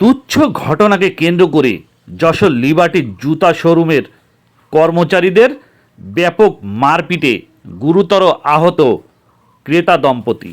তুচ্ছ ঘটনাকে কেন্দ্র করে যশোর লিবার্টি জুতা শোরুমের কর্মচারীদের ব্যাপক মারপিটে গুরুতর আহত ক্রেতা দম্পতি।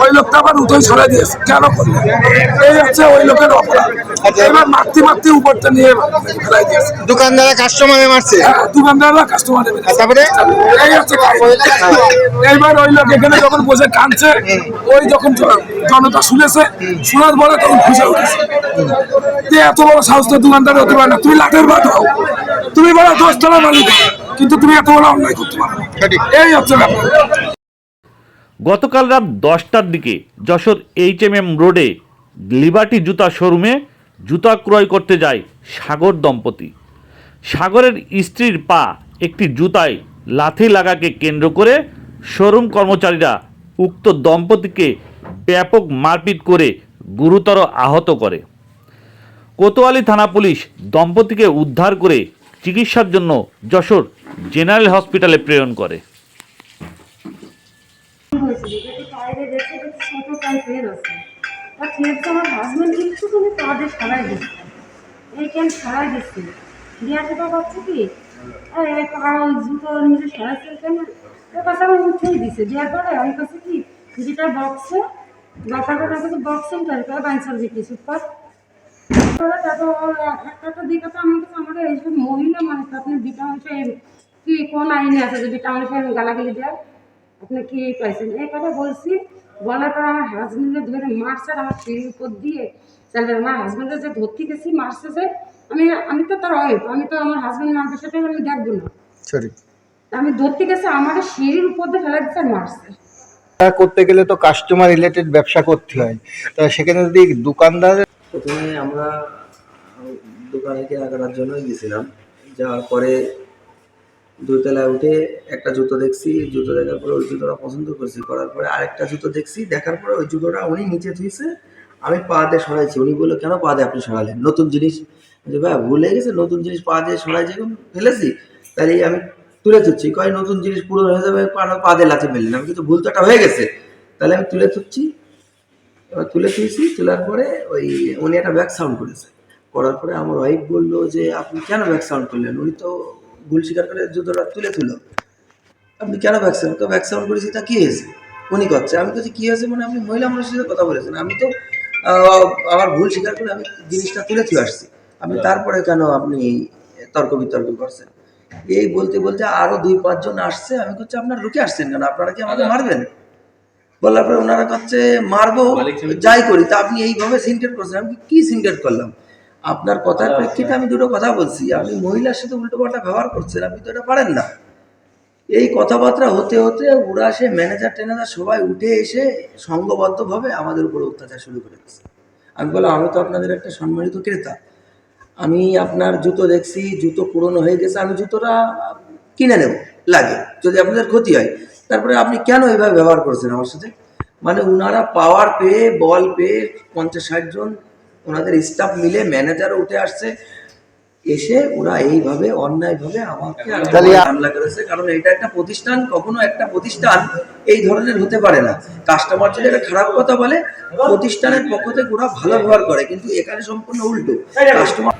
ওই লোকটা আবার উঠোই সরাই দিয়েছে। কেন করলে? এই হচ্ছে ওই লোকের অপরাধ। এবার মারতে মারতে উপরটা নিয়ে ফেলাই দিয়েছে। দোকানদারা কাস্টমারে মারছে? হ্যাঁ, দোকানদাররা কাস্টমার তারপরে? এই হচ্ছে এইবার ওই লোক এখানে যখন বসে কাঁদছে ওই যখন জন- জনতা শুনেছে শোনার পরে তখন খুশি উঠেছে। এত বড় সাহস তো দোকানদার হতে পারে না। তুমি লাঠের বাদ হও। তুমি বড় দশ টাকা মালিক। কিন্তু তুমি এত বড় অন্যায় করতে পারো এই হচ্ছে ব্যাপার। গতকাল রাত দশটার দিকে যশোর এইচ এম এম রোডে লিবার্টি জুতা শোরুমে জুতা ক্রয় করতে যায় সাগর দম্পতি। সাগরের স্ত্রীর পা একটি জুতায় লাথি লাগাকে কেন্দ্র করে শোরুম কর্মচারীরা উক্ত দম্পতিকে ব্যাপক মারপিট করে গুরুতর আহত করে। কোতোয়ালি থানা পুলিশ দম্পতিকে উদ্ধার করে চিকিৎসার জন্য যশোর জেনারেল হসপিটালে প্রেরণ করে। খেয়েছে আমার কিন্তু তুমি সারাই এই সারাই সেটা করছে কি? পা জুতো নিজে কাছে আমার উঠেই দিছে। পরে আমি কাছে কি বক্সে ব্যাপারটা কাছে বক্সিং করে করে। বাইসাল দিচ্ছি সুপার একটা তো আমাদের এইসব মহিলা মানে তো আপনি বিটা হচ্ছে কি, কোন আইনে আছে যে বিটা মানুষের গালাগালি দেয়? আপনি কি পাইছেন এই কথা বলছি বলার পর আমার হাজবেন্ডের ধরে মারছে আর আমার সিঁড়ির উপর দিয়ে। চাইলে আমার হাজবেন্ডের যে ধরতে গেছি মারছে যে আমি আমি তো তার ওয়াইফ আমি তো আমার হাজবেন্ড মারবে সেটা আমি দেখব না। আমি ধরতে গেছি আমাকে সিঁড়ির উপর দিয়ে ফেলে দিচ্ছে মারছে। করতে গেলে তো কাস্টমার রিলেটেড ব্যবসা করতে হয়। তা সেখানে যদি দোকানদার প্রথমে আমরা দোকানে কেনাকাটার জন্যই গেছিলাম। যাওয়ার পরে দুতলায় উঠে একটা জুতো দেখছি, জুতো দেখার পরে ওই জুতোটা পছন্দ করছি। করার পরে আরেকটা জুতো দেখছি, দেখার পরে ওই জুতোটা উনি নিচে থুইছে আমি পা দিয়ে সরাইছি। উনি বলল, কেন পা দিয়ে আপনি সরালেন? নতুন জিনিস? যে ভাই, ভুলে গেছে, নতুন জিনিস পা দিয়ে সরাই যখন ফেলেছি, তাহলে আমি তুলে তুচ্ছি কয়, নতুন জিনিস পুরো হয়ে যাবে, পা দিয়ে লাচে ফেললেন আমি কিন্তু ভুল তো হয়ে গেছে। তাহলে আমি তুলে তুচ্ছি এবার তুলে তুলছি তোলার পরে ওই উনি একটা ব্যাক সাউন্ড করেছে। করার পরে আমার ওয়াইফ বলল যে, আপনি কেন ব্যাক সাউন্ড করলেন? উনি তো ভুল স্বীকার করে জুতোটা তুলে তুলো আপনি কেন ব্যাক সাউন্ড তো ব্যাক সাউন্ড করেছি তা কী হয়েছে? উনি করছে। আমি বলছি কী হয়েছে? মানে আপনি মহিলা মানুষের সাথে কথা বলেছেন। আমি তো আমার ভুল স্বীকার করে আমি জিনিসটা তুলে তুলে আসছি। আপনি তারপরে কেন আপনি তর্ক বিতর্ক করছেন? এই বলতে বলতে আরও দুই পাঁচজন আসছে। আমি করছি আপনার রুকে আসছেন কেন? আপনারা কি আমাকে মারবেন? বলার পরে ওনারা কাছে মারবো যাই করি। তা আপনি এইভাবে সিনকেট করছেন। আমি কি সিনকেট করলাম? আপনার কথার প্রেক্ষিতে আমি দুটো কথা বলছি। আপনি মহিলার সাথে উল্টো পাল্টা ব্যবহার করছেন আপনি তো এটা পারেন না। এই কথাবার্তা হতে হতে ওরা সে ম্যানেজার ট্যানেজার সবাই উঠে এসে সংঘবদ্ধভাবে আমাদের উপরে অত্যাচার শুরু করে দিচ্ছে আমি বললাম আমি তো আপনাদের একটা সম্মানিত ক্রেতা। আমি আপনার জুতো দেখছি জুতো পুরনো হয়ে গেছে আমি জুতোটা কিনে নেব লাগে যদি আপনাদের ক্ষতি হয়। তারপরে আপনি কেন এইভাবে ব্যবহার করছেন আমার সাথে? মানে ওনারা পাওয়ার পেয়ে বল পেয়ে পঞ্চাশ ষাট জন ওনাদের স্টাফ মিলে ম্যানেজারও উঠে আসছে। এসে ওরা এইভাবে অন্যায়ভাবে আমাকে হামলা করেছে। কারণ এটা একটা প্রতিষ্ঠান কখনো একটা প্রতিষ্ঠান এই ধরনের হতে পারে না। কাস্টমার যদি একটা খারাপ কথা বলে প্রতিষ্ঠানের পক্ষ থেকে ওরা ভালো ব্যবহার করে। কিন্তু এখানে সম্পূর্ণ উল্টো। কাস্টমার